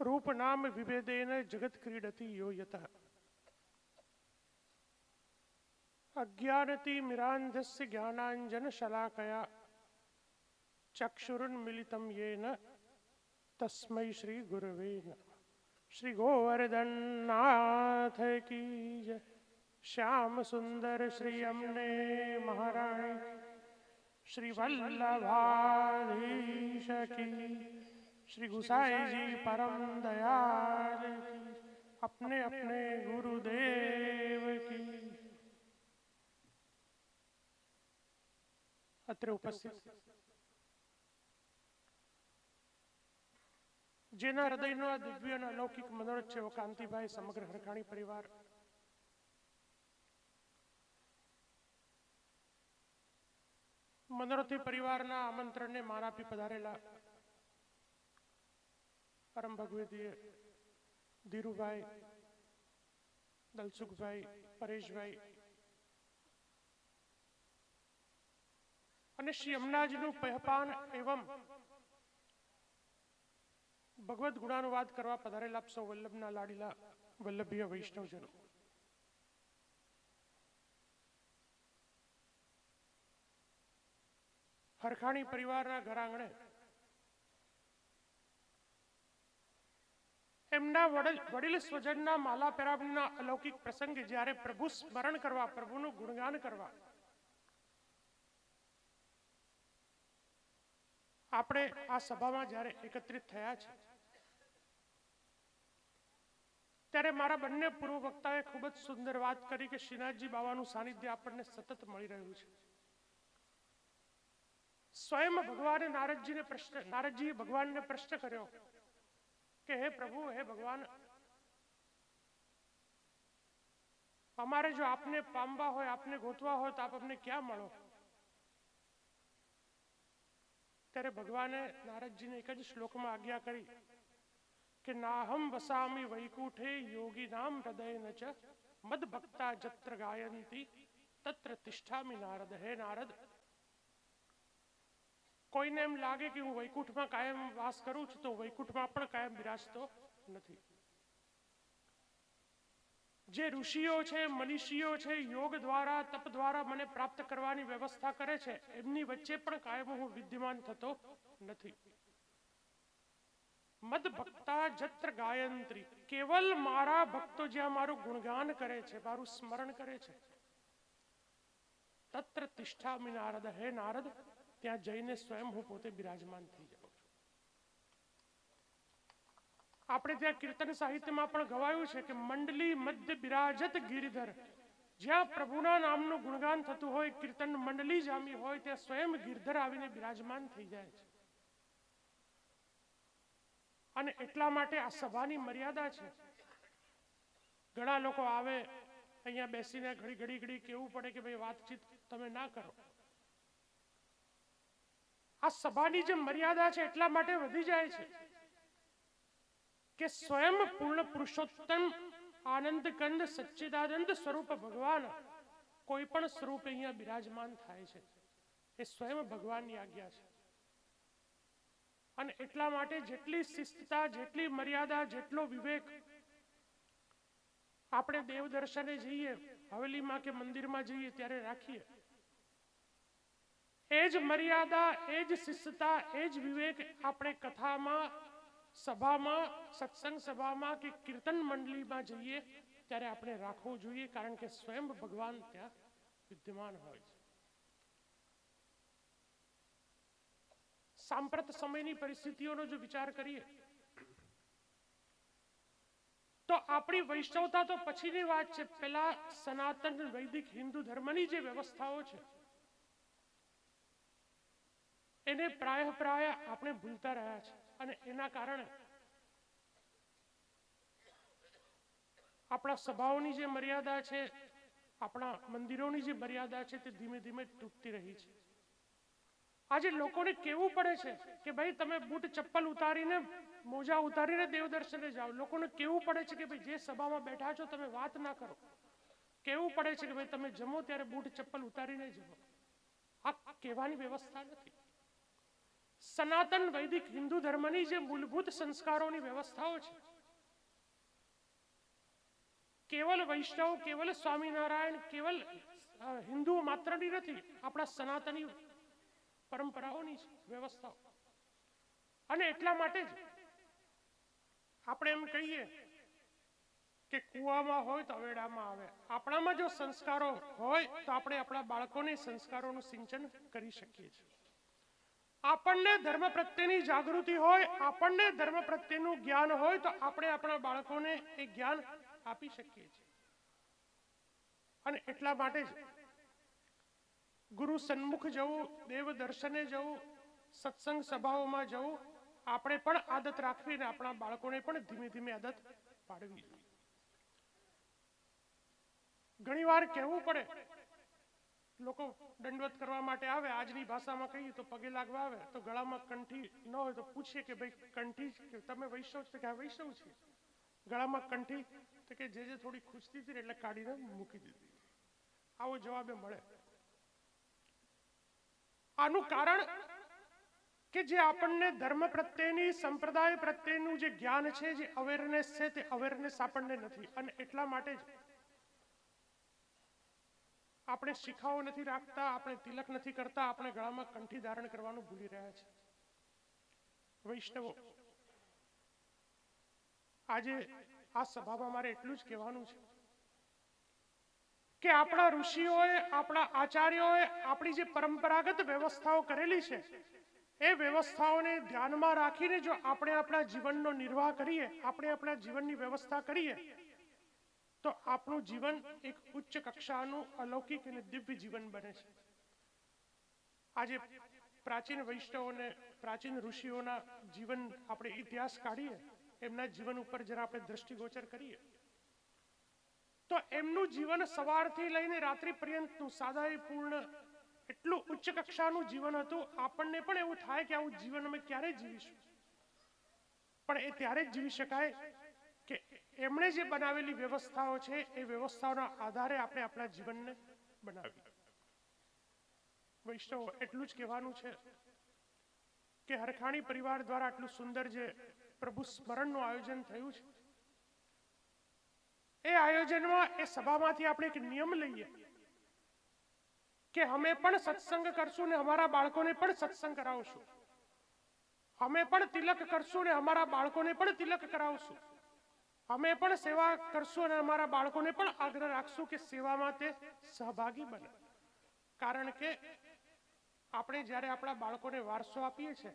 रूप नाम विभेदेन जगत क्रीडती यो यत। अज्ञानती मिरांधस्य ज्ञानांजन शलाकया चक्षुरुन्मिलितं येन तस्मै श्री गुरुवे श्री गोवर्धननाथ की जय। श्याम सुंदर श्री अमने महाराणी श्री वल्लभाधीश की કી श्री गुसाई जी परम दयाल की अपने अपने गुरुदेव की અત્રે ઉપસ્થિત જેના હૃદયનો આ દિવ્ય અને અલૌકિક મનોરથ છે એવો કાંતિભાઈ સમગ્ર હરખાણી પરિવાર મનોરથી પરિવારના આમંત્રણને માન આપી પધારેલા પરમ ભગવતીએ ધીરુભાઈ, દલસુખભાઈ, પરેશભાઈ અને શ્રી અમનાજનું પહેપાન એવમ ભગવદ્ ગુણાનુવાદ કરવા પધારેલા સૌ વલ્લભના લાડીલા વલ્લભીય વૈષ્ણવજનો. હરખાણી પરિવારના ઘર આંગણે એમના વડીલ સ્વજનના માલા પેરામણીના અલૌકિક પ્રસંગે જ્યારે પ્રભુ સ્મરણ કરવા, પ્રભુનું ગુણગાન કરવા. આપણે આ સભામાં જ્યારે એકત્રિત થયા છે, ત્યારે મારા બંને પૂર્વ વક્તાએ ખૂબ જ સુંદર વાત કરી કે શ્રીનાથજી બાવાનું સાનિધ્ય આપણને સતત મળી રહ્યું છે. સ્વયં ભગવાને નારદજીને પ્રશ્ન, નારદજીએ ભગવાનને પ્રશ્ન કર્યો કે હે પ્રભુ, હે ભગવાન, અમારે જો આપને પામવા હોય, આપને ગોતવા હોય, તો આપ અમને ક્યાં મળો? ત્યારે ભગવાને નારદજીને એક જ શ્લોકમાં આજ્ઞા કરી કે નાહમ વસામી વૈકુંઠે યોગી નામ હૃદય ન મદ ભક્તા જત્ર ગાયંતી, તત્ર તિષ્ઠામી નારદ. હે નારદ કોઈને એમ લાગે કે હું વૈકુંઠમાં કાયમ વાસ કરું છું, તો વૈકુંઠમાં પણ કાયમ બિરાજતો નથી. જે ઋષિઓ છે, મનીષીઓ છે, યોગ દ્વારા, તપ દ્વારા મને પ્રાપ્ત કરવાની વ્યવસ્થા કરે છે, એમની વચ્ચે પણ કાયમ હું વિદ્યમાન થતો નથી. મદ ભક્તા જત્ર ગાયંત્રી. કેવલ મારા ભક્તો જ્યાં મારું ગુણગાન કરે છે, મારું સ્મરણ કરે છે. તત્ર તિષ્ઠામી નારદ, હે નારદ ત્યાં જઈને સ્વયં હું પોતે બિરાજમાન થઈ જાઉં છું. આપણે ત્યાં કીર્તન સાહિત્યમાં પણ ગવાયું છે કે મંડલી મધ્ય બિરાજત ગિરિધર. જ્યાં પ્રભુના નામનું ગુણગાન થતું હોય, કીર્તન મંડલી જામી હોય, ત્યાં સ્વયં ગિરધર આવીને બિરાજમાન થઈ જાય છે. અને એટલા માટે આ સભાની મર્યાદા છે. ઘણા લોકો આવે, અહીંયા બેસીને ઘડી ઘડી ઘડી કેવું પડે કે ભાઈ વાતચીત તમે ના કરો. આ સભાની જે મર્યાદા છે એટલા માટે વધી જાય છે કે સ્વયં પૂર્ણ પુરુષોત્તમ આનંદ કંદ સચ્ચિદાનંદ સ્વરૂપ ભગવાન કોઈ પણ સ્વરૂપે અહીંયા બિરાજમાન થાય છે. એ સ્વયં ભગવાનની આજ્ઞા છે. અને એટલા માટે જેટલી શિસ્તતા, જેટલી મર્યાદા, જેટલો વિવેક આપણે દેવ દર્શને જઈએ, હવેલીમાં કે મંદિરમાં જઈએ ત્યારે રાખીએ. એ જ મર્યાદા, એ જ શિસ્તતા, એ જ વિવેક આપણે કથામાં, સભામાં, સત્સંગ સભામાં કે કીર્તન મંડળીમાં જઈએ ત્યારે આપણે રાખવું જોઈએ કારણ કે સ્વયં ભગવાન ત્યાં વિદ્યમાન હોય છે. સાંપ્રત સમયની પરિસ્થિતિઓનો જો વિચાર કરીએ, તો આપણી વૈષ્ણવતા તો પછીની વાત છે. પેલા સનાતન વૈદિક હિન્દુ ધર્મની જે વ્યવસ્થાઓ છે એને પ્રાય પ્રાય આપણે ભૂલતા રહ્યા છે. અને એના કારણે આપણા સભાઓની જે મર્યાદા છે, આપણા મંદિરોની જે મર્યાદા છે, તે ધીમે ધીમે તૂટતી રહી છે. આજે લોકોને કેવું પડે છે કે ભાઈ તમે બૂટ ચપ્પલ ઉતારીને, મોજા ઉતારીને દેવ દર્શને જાઓ. લોકોને કેવું પડે છે કે ભાઈ જે સભામાં બેઠા છો તમે વાત ના કરો. કેવું પડે છે કે ભાઈ તમે જમો ત્યારે બૂટ ચપ્પલ ઉતારીને જમો. આ કહેવાની વ્યવસ્થા નથી. સનાતન વૈદિક હિન્દુ ધર્મની જે મૂળભૂત સંસ્કારોની વ્યવસ્થાઓ છે, કેવલ વૈષ્ણવ, કેવલ સ્વામિનારાયણ, કેવલ હિન્દુઓ માત્રની નથી, આપણા સનાતની પરંપરાઓની વ્યવસ્થાઓ. અને એટલા માટે જ આપણે એમ કહીએ કે કૂવામાં હોય તો અવેડામાં આવે. આપણામાં જો સંસ્કારો હોય તો આપણે આપણા બાળકોને સંસ્કારોનું સિંચન કરી શકીએ છીએ. આપણને ધર્મ પ્રત્યેની જાગૃતિ હોય, આપણને ધર્મ પ્રત્યેનું જ્ઞાન હોય, તો આપણે આપણા બાળકોને એ જ્ઞાન આપી શકીએ છીએ. અને એટલા માટે ગુરુ સન્મુખ જવું, દેવ દર્શને જવું, સત્સંગ સભાઓમાં જવું, આપણે પણ આદત રાખવી અને આપણા બાળકોને પણ ધીમે ધીમે આદત પાડવી જોઈએ. ઘણીવાર કહેવું પડે લોકો દંડવત કરવા માટે આવે, આજની ભાષામાં કહીએ તો પગે લાગવા આવે, તો ગળામાં કંઠી ન હોય તો પૂછીએ કે ભાઈ, કંઠી તમે વૈષ્ણવ છો? કે વૈષ્ણવ છે ગળામાં કંઠી, તો કે જે જે થોડી ખૂંચતી હતી એટલે કાઢીને મૂકી દીધી. આવો જવાબે મળે. આનું કારણ કે જે આપણને ધર્મ પ્રત્યેની, સંપ્રદાય પ્રત્યેનું જે જ્ઞાન છે, જે અવેરનેસ છે, તે અવેરનેસ આપણને નથી. અને એટલા માટે જ આપણે શિખાઓ નથી રાખતા, આપણે તિલક નથી કરતા, આપણે ગળામાં કંઠી ધારણ કરવાનું ભૂલી રહ્યા છે વૈષ્ણવો, આજે આ સભામાં મારે એટલું જ કહેવાનું છે કે આપણા ઋષિઓએ, આપણા આચાર્યોએ આપણી જે પરંપરાગત વ્યવસ્થાઓ કરેલી છે, એ વ્યવસ્થાઓને ધ્યાનમાં રાખીને જો આપણે આપણા જીવનનો નિર્વાહ કરીએ, આપણે આપણા જીવનની વ્યવસ્થા કરીએ તો આપણું જીવન એક ઉચ્ચ કક્ષાનું અલૌકિક અને દિવ્ય જીવન બને છે. આજે પ્રાચીન વૈષ્ણવોને પ્રાચીન ઋષિઓના જીવન આપણે ઇતિહાસ કાઢીએ, એમના જીવન ઉપર જરા આપણે દ્રષ્ટિગોચર કરીએ. તો એમનું જીવન સવારથી લઈને રાત્રિ પર્યંતનું સાદાઈપૂર્ણ એટલું ઉચ્ચ કક્ષાનું જીવન હતું, આપણને પણ એવું થાય કે આવું જીવન અમે ક્યારે જીવીશું. પણ એ ત્યારે જ જીવી શકાય એમણે જે બનાવેલી વ્યવસ્થાઓ છે, એ વ્યવસ્થાઓના આધારે આપણે આપણા જીવનને બનાવીએ. વૈષ્ણવ, એટલું જ કહેવાનું છે કે હરખાણી પરિવાર દ્વારા આટલું સુંદર જે પ્રભુ સ્મરણનું આયોજન થયું છે, એ આયોજનમાં, એ સભામાંથી આપણે એક નિયમ લઈએ કે અમે પણ સત્સંગ કરશું ને અમારા બાળકોને પણ સત્સંગ કરાવશું. અમે પણ તિલક કરશું ને અમારા બાળકોને પણ તિલક કરાવશું. અમે પણ સેવા કરશું અને અમારા બાળકોને પણ આગ્રહ રાખશું કે સેવામાં તે સહભાગી બને. કારણ કે આપણે જ્યારે આપણા બાળકોને વારસો આપીએ છીએ,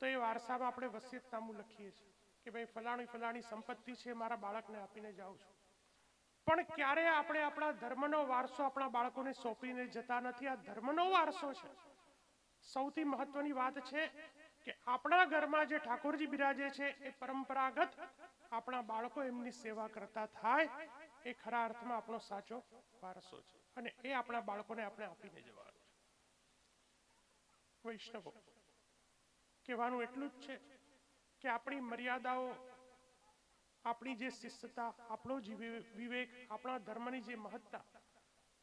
તો એ વારસામાં આપણે વસિયતનામું લખીએ છીએ કે ભાઈ ફલાણી ફલાણી સંપત્તિ છે, મારા બાળકને આપીને જાઉં છું. પણ ક્યારે આપણે આપણા ધર્મનો વારસો આપણા બાળકોને સોંપીને જતા નથી? આ ધર્મનો વારસો છે. સૌથી મહત્વની વાત છે કે આપણા ઘરમાં જે ઠાકોરજી બિરાજે છે એ પરંપરાગત આપણા બાળકો એમની સેવા કરતા થાય એ ખરા અર્થમાં આપણો સાચો વારસો છે. અને એ આપણા બાળકોને આપણે આપીને જવાનું છે. વૈષ્ણવો, કહેવાનું એટલું જ છે કે આપણી મર્યાદાઓ, આપણી જે શિસ્તતા આપણો વિવેક, આપણા ધર્મની જે મહત્તા,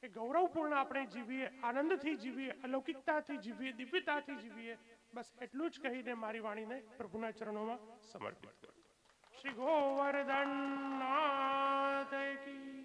એ ગૌરવપૂર્ણ આપણે જીવીએ, આનંદથી જીવીએ, અલૌકિકતાથી જીવીએ, દિવ્યતાથી જીવીએ બસ એટલું જ કહીને મારી વાણીને પ્રભુના ચરણોમાં સમર્પિત કરું. શ્રી ગોવર્ધન કી